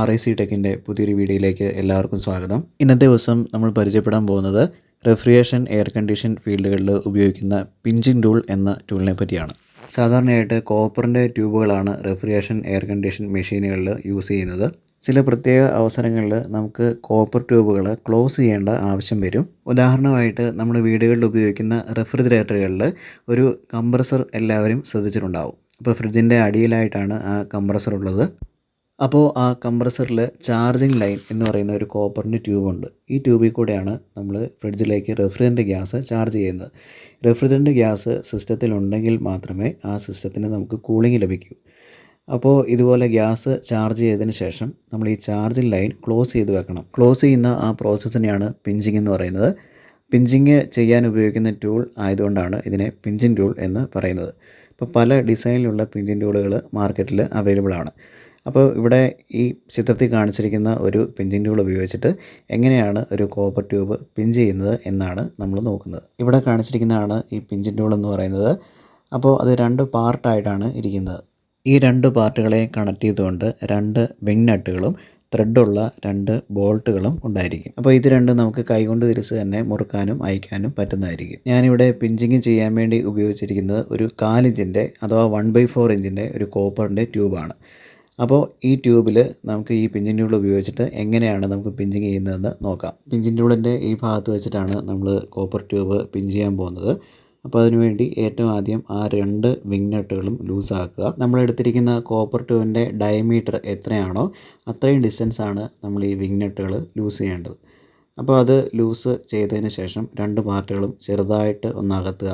R I C ടെക്കിന്റെ പുതിയൊരു വീഡിയോയിലേക്ക് എല്ലാവർക്കും സ്വാഗതം. ഇന്നത്തെ ദിവസം നമ്മൾ പരിചയപ്പെടാൻ പോകുന്നത് റെഫ്രിജറേഷൻ എയർ കണ്ടീഷൻ ഫീൽഡുകളിൽ ഉപയോഗിക്കുന്ന പിഞ്ചിങ് ടൂൾ എന്ന ടൂളിനെ പറ്റിയാണ്. സാധാരണയായിട്ട് കോപ്പറിന്റെ ട്യൂബുകളാണ് റെഫ്രിജറേഷൻ എയർ കണ്ടീഷൻ മെഷീനുകളിൽ യൂസ് ചെയ്യുന്നത്. ചില പ്രത്യേക അവസരങ്ങളിൽ നമുക്ക് കോപ്പർ ട്യൂബുകൾ ക്ലോസ് ചെയ്യേണ്ട ആവശ്യം വരും. ഉദാഹരണമായിട്ട് നമ്മൾ വീടുകളിൽ ഉപയോഗിക്കുന്ന റെഫ്രിജറേറ്ററുകളിൽ ഒരു കംപ്രസർ എല്ലാവരും ശ്രദ്ധിച്ചിട്ടുണ്ടാവും. അപ്പോൾ ഫ്രിഡ്ജിന്റെ അടിയിലായിട്ടാണ് ആ കംപ്രസർ ഉള്ളത്. അപ്പോൾ ആ കംപ്രസറിൽ ചാർജിങ് ലൈൻ എന്ന് പറയുന്ന ഒരു കോപ്പറിന്റെ ട്യൂബുണ്ട്. ഈ ട്യൂബിൽ കൂടെയാണ് നമ്മൾ ഫ്രിഡ്ജിലേക്ക് റെഫ്രിജറന്റ് ഗ്യാസ് ചാർജ് ചെയ്യുന്നത്. റെഫ്രിജറന്റ് ഗ്യാസ് സിസ്റ്റത്തിൽ ഉണ്ടെങ്കിൽ മാത്രമേ ആ സിസ്റ്റത്തിന് നമുക്ക് കൂളിംഗ് ലഭിക്കൂ. അപ്പോൾ ഇതുപോലെ ഗ്യാസ് ചാർജ് ചെയ്തതിന് ശേഷം നമ്മൾ ഈ ചാർജിങ് ലൈൻ ക്ലോസ് ചെയ്ത് വെക്കണം. ക്ലോസ് ചെയ്യുന്ന ആ പ്രോസസ്സിനെയാണ് പിഞ്ചിങ് എന്ന് പറയുന്നത്. പിഞ്ചിങ് ചെയ്യാൻ ഉപയോഗിക്കുന്ന ടൂൾ ആയതുകൊണ്ടാണ് ഇതിനെ പിഞ്ചിങ് ടൂൾ എന്ന് പറയുന്നത്. ഇപ്പോൾ പല ഡിസൈനിലുള്ള പിഞ്ചിങ് ടൂളുകൾ മാർക്കറ്റിൽ അവൈലബിൾ ആണ് അപ്പോൾ ഇവിടെ ഈ ചിത്രത്തിൽ കാണിച്ചിരിക്കുന്ന ഒരു പിഞ്ചിങ് ടൂൾ ഉപയോഗിച്ചിട്ട് എങ്ങനെയാണ് ഒരു കോപ്പർ ട്യൂബ് പിഞ്ച് ചെയ്യുന്നത് എന്നാണ് നമ്മൾ നോക്കുന്നത്. ഇവിടെ കാണിച്ചിരിക്കുന്നതാണ് ഈ പിഞ്ചിൻ ടൂൾ എന്ന് പറയുന്നത്. അപ്പോൾ അത് രണ്ട് പാർട്ടായിട്ടാണ് ഇരിക്കുന്നത്. ഈ രണ്ട് പാർട്ടുകളെ കണക്ട് ചെയ്തുകൊണ്ട് രണ്ട് വിങ് നട്ടുകളും ത്രെഡുള്ള രണ്ട് ബോൾട്ടുകളും ഉണ്ടായിരിക്കും. അപ്പോൾ ഇത് രണ്ടും നമുക്ക് കൈകൊണ്ട് തിരിച്ച് തന്നെ മുറുക്കാനും അയക്കാനും പറ്റുന്നതായിരിക്കും. ഞാനിവിടെ പിഞ്ചിങ് ചെയ്യാൻ വേണ്ടി ഉപയോഗിച്ചിരിക്കുന്നത് ഒരു കാലിഞ്ചിന്റെ അഥവാ വൺ ബൈ ഫോർ ഇഞ്ചിന്റെ ഒരു കോപ്പറിന്റെ ട്യൂബാണ്. അപ്പോൾ ഈ ട്യൂബിൽ നമുക്ക് ഈ പിഞ്ചിൻ ട്യൂബിൽ ഉപയോഗിച്ചിട്ട് എങ്ങനെയാണ് നമുക്ക് പിഞ്ചിങ് ചെയ്യുന്നതെന്ന് നോക്കാം. പിഞ്ചിൻ ട്യൂബിന്റെ ഈ ഭാഗത്ത് വെച്ചിട്ടാണ് നമ്മൾ കോപ്പർ ട്യൂബ് പിഞ്ച് ചെയ്യാൻ പോകുന്നത്. അപ്പോൾ അതിനുവേണ്ടി ഏറ്റവും ആദ്യം ആ രണ്ട് വിങ് നട്ടുകളും ലൂസാക്കുക നമ്മൾ എടുത്തിരിക്കുന്ന കോപ്പർ ട്യൂബിന്റെ ഡയമീറ്റർ എത്രയാണോ അത്രയും ഡിസ്റ്റൻസ് ആണ് നമ്മൾ ഈ വിങ് നട്ടുകൾ ലൂസ് ചെയ്യേണ്ടത്. അപ്പോൾ അത് ലൂസ് ചെയ്തതിന് ശേഷം രണ്ട് പാർട്ടുകളും ചെറുതായിട്ട് ഒന്ന് അകത്തുക.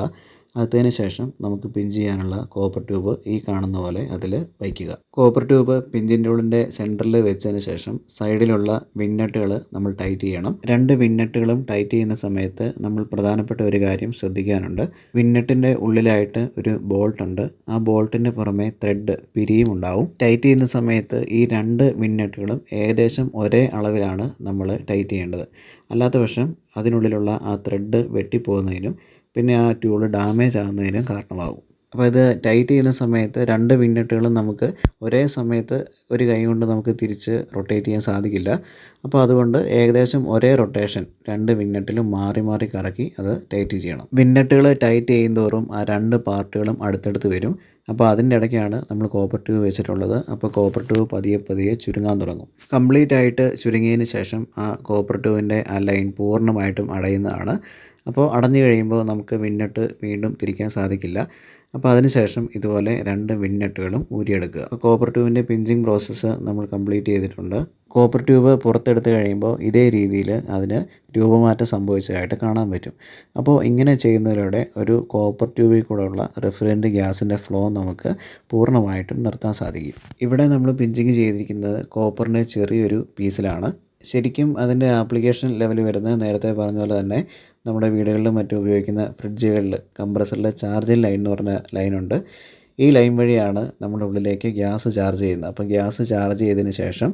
അകത്തതിന് ശേഷം നമുക്ക് പിൻ ചെയ്യാനുള്ള കോപ്പർ ട്യൂബ് ഈ കാണുന്ന പോലെ അതിൽ വയ്ക്കുക. കോപ്പർ ട്യൂബ് പിഞ്ചിൻ ഉള്ളിന്റെ സെന്ററിൽ വെച്ചതിന് ശേഷം സൈഡിലുള്ള വിന്നട്ടുകൾ നമ്മൾ ടൈറ്റ് ചെയ്യണം. രണ്ട് വിന്നട്ടുകളും ടൈറ്റ് ചെയ്യുന്ന സമയത്ത് നമ്മൾ പ്രധാനപ്പെട്ട ഒരു കാര്യം ശ്രദ്ധിക്കാനുണ്ട്. വിന്നട്ടിന്റെ ഉള്ളിലായിട്ട് ഒരു ബോൾട്ട് ഉണ്ട്. ആ ബോൾട്ടിന് പുറമെ ത്രെഡ് പിരിയും ഉണ്ടാവും. ടൈറ്റ് ചെയ്യുന്ന സമയത്ത് ഈ രണ്ട് വിന്നട്ടുകളും ഏകദേശം ഒരേ അളവിലാണ് നമ്മൾ ടൈറ്റ് ചെയ്യേണ്ടത്. അല്ലാത്ത പക്ഷം അതിനുള്ളിലുള്ള ആ ത്രെഡ് വെട്ടിപ്പോകുന്നതിനും പിന്നെ ആ ട്യൂബ് ഡാമേജ് ആകുന്നതിനും കാരണമാകും. അപ്പോൾ ഇത് ടൈറ്റ് ചെയ്യുന്ന സമയത്ത് രണ്ട് വിൻഡറ്റുകളും നമുക്ക് ഒരേ സമയത്ത് ഒരു കൈ കൊണ്ട് നമുക്ക് തിരിച്ച് റൊട്ടേറ്റ് ചെയ്യാൻ സാധിക്കില്ല. അപ്പോൾ അതുകൊണ്ട് ഏകദേശം ഒരേ റൊട്ടേഷൻ രണ്ട് വിൻഡറ്റിലും മാറി മാറി കറക്കി അത് ടൈറ്റ് ചെയ്യണം. വിൻഡറ്റുകൾ ടൈറ്റ് ചെയ്യുന്തോറും ആ രണ്ട് പാർട്ടുകളും അടുത്തടുത്ത് വരും. അപ്പോൾ അതിന്റെ ഇടയ്ക്കാണ് നമ്മൾ കോപ്പർ ട്യൂബ് വെച്ചിട്ടുള്ളത്. അപ്പോൾ കോപ്പർ ട്യൂബ് പതിയെ പതിയെ ചുരുങ്ങാൻ തുടങ്ങും. കംപ്ലീറ്റ് ആയിട്ട് ചുരുങ്ങിയതിന് ശേഷം ആ കോപ്പർ ട്യൂബിന്റെ ആ ലൈൻ പൂർണമായിട്ടും അടയുന്നതാണ്. അപ്പോൾ അടഞ്ഞു കഴിയുമ്പോൾ നമുക്ക് വിന്നട്ട് വീണ്ടും തിരിക്കാൻ സാധിക്കില്ല. അപ്പോൾ അതിനുശേഷം ഇതുപോലെ രണ്ട് വിന്നട്ടുകളും ഊരിയെടുക്കുക. കോപ്പർ ട്യൂബിന്റെ പിഞ്ചിങ് പ്രോസസ്സ് നമ്മൾ കംപ്ലീറ്റ് ചെയ്തിട്ടുണ്ട്. കോപ്പർ ട്യൂബ് പുറത്തെടുത്ത് കഴിയുമ്പോൾ ഇതേ രീതിയിൽ അതിന് രൂപമാറ്റം സംഭവിച്ചതായിട്ട് കാണാൻ പറ്റും. അപ്പോൾ ഇങ്ങനെ ചെയ്യുന്നതിലൂടെ ഒരു കോപ്പർ ട്യൂബിൽ കൂടെയുള്ള റെഫ്രിജറന്റ് ഗ്യാസിന്റെ ഫ്ലോ നമുക്ക് പൂർണമായിട്ടും നിർത്താൻ സാധിക്കും. ഇവിടെ നമ്മൾ പിഞ്ചിങ് ചെയ്തിരിക്കുന്നത് കോപ്പറിന്റെ ചെറിയൊരു പീസിലാണ് ശരിക്കും അതിന്റെ ആപ്ലിക്കേഷൻ ലെവൽ വരുന്നത് നേരത്തെ പറഞ്ഞ പോലെ തന്നെ നമ്മുടെ വീടുകളിലും മറ്റും ഉപയോഗിക്കുന്ന ഫ്രിഡ്ജുകളിൽ കംപ്രസറിലെ ചാർജിങ് ലൈൻ എന്ന് പറഞ്ഞ ലൈനുണ്ട് ഈ ലൈൻ വഴിയാണ് നമ്മുടെ ഉള്ളിലേക്ക് ഗ്യാസ് ചാർജ് ചെയ്യുന്നത്. അപ്പോൾ ഗ്യാസ് ചാർജ് ചെയ്തതിന് ശേഷം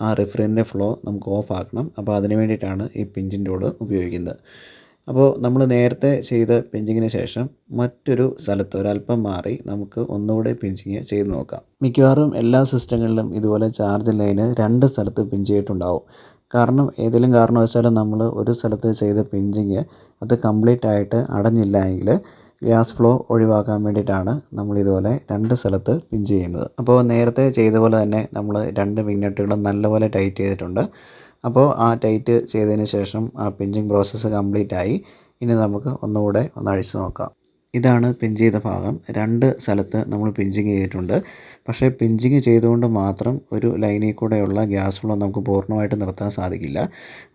ആ റിഫ്രിജറിന്റെ ഫ്ലോ നമുക്ക് ഓഫ് ആക്കണം. അപ്പോൾ അതിന് വേണ്ടിയിട്ടാണ് ഈ പിഞ്ചിന്റെ ടൂൾ ഉപയോഗിക്കുന്നത്. അപ്പോൾ നമ്മൾ നേരത്തെ ചെയ്ത പിഞ്ചിങ്ങിന് ശേഷം മറ്റൊരു സ്ഥലത്ത് ഒരല്പം മാറി നമുക്ക് ഒന്നുകൂടെ പിഞ്ചിങ് ചെയ്ത് നോക്കാം. മിക്കവാറും എല്ലാ സിസ്റ്റങ്ങളിലും ഇതുപോലെ ചാർജ് ലൈന് രണ്ട് സ്ഥലത്ത് പിഞ്ച് ചെയ്തിട്ടുണ്ടാവും. കാരണം ഏതെങ്കിലും കാരണവശാലും നമ്മൾ ഒരു സ്ഥലത്ത് ചെയ്ത പിഞ്ചിങ് അത് കംപ്ലീറ്റ് ആയിട്ട് അടഞ്ഞില്ല എങ്കിൽ ഗ്യാസ് ഫ്ലോ ഒഴിവാക്കാൻ വേണ്ടിയിട്ടാണ് നമ്മൾ ഇതുപോലെ രണ്ട് സ്ഥലത്ത് പിഞ്ച് ചെയ്യുന്നത്. അപ്പോൾ നേരത്തെ ചെയ്ത പോലെ തന്നെ നമ്മൾ രണ്ട് മിനിറ്റുകളും നല്ലപോലെ ടൈറ്റ് ചെയ്തിട്ടുണ്ട്. അപ്പോൾ ആ ടൈറ്റ് ചെയ്തതിന് ശേഷം ആ പിഞ്ചിങ് പ്രോസസ്സ് കംപ്ലീറ്റ് ആയി. ഇനി നമുക്ക് ഒന്നുകൂടെ ഒന്ന് അഴിച്ചു നോക്കാം. ഇതാണ് പിഞ്ച് ചെയ്ത ഭാഗം. രണ്ട് സ്ഥലത്ത് നമ്മൾ പിഞ്ചിങ് ചെയ്തിട്ടുണ്ട്. പക്ഷേ പിഞ്ചിങ് ചെയ്തുകൊണ്ട് മാത്രം ഒരു ലൈനിൽ കൂടെയുള്ള ഗ്യാസ് ഫ്ലോ നമുക്ക് പൂർണമായിട്ട് നിർത്താൻ സാധിക്കില്ല.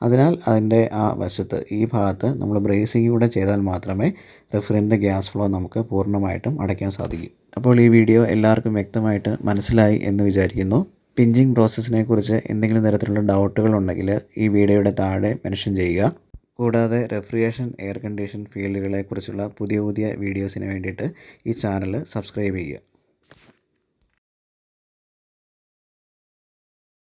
അതിനാൽ അതിന്റെ ആ വശത്ത് ഈ ഭാഗത്ത് നമ്മൾ ബ്രേസിങ് കൂടെ ചെയ്താൽ മാത്രമേ റെഫ്രിന്റെ ഗ്യാസ് ഫ്ലോ നമുക്ക് പൂർണമായിട്ടും അടയ്ക്കാൻ സാധിക്കും. അപ്പോൾ ഈ വീഡിയോ എല്ലാവർക്കും വ്യക്തമായിട്ട് മനസ്സിലായി എന്ന് വിചാരിക്കുന്നു. പിഞ്ചിങ് പ്രോസസ്സിനെ കുറിച്ച് എന്തെങ്കിലും തരത്തിലുള്ള ഡൗട്ടുകൾ ഉണ്ടെങ്കിൽ ഈ വീഡിയോയുടെ താഴെ മെൻഷൻ ചെയ്യുക. കൂടാതെ റെഫ്രിജറേഷൻ എയർ കണ്ടീഷൻ ഫീൽഡുകളെക്കുറിച്ചുള്ള പുതിയ പുതിയ വീഡിയോസിന് വേണ്ടിയിട്ട് ഈ ചാനൽ സബ്സ്ക്രൈബ് ചെയ്യുക.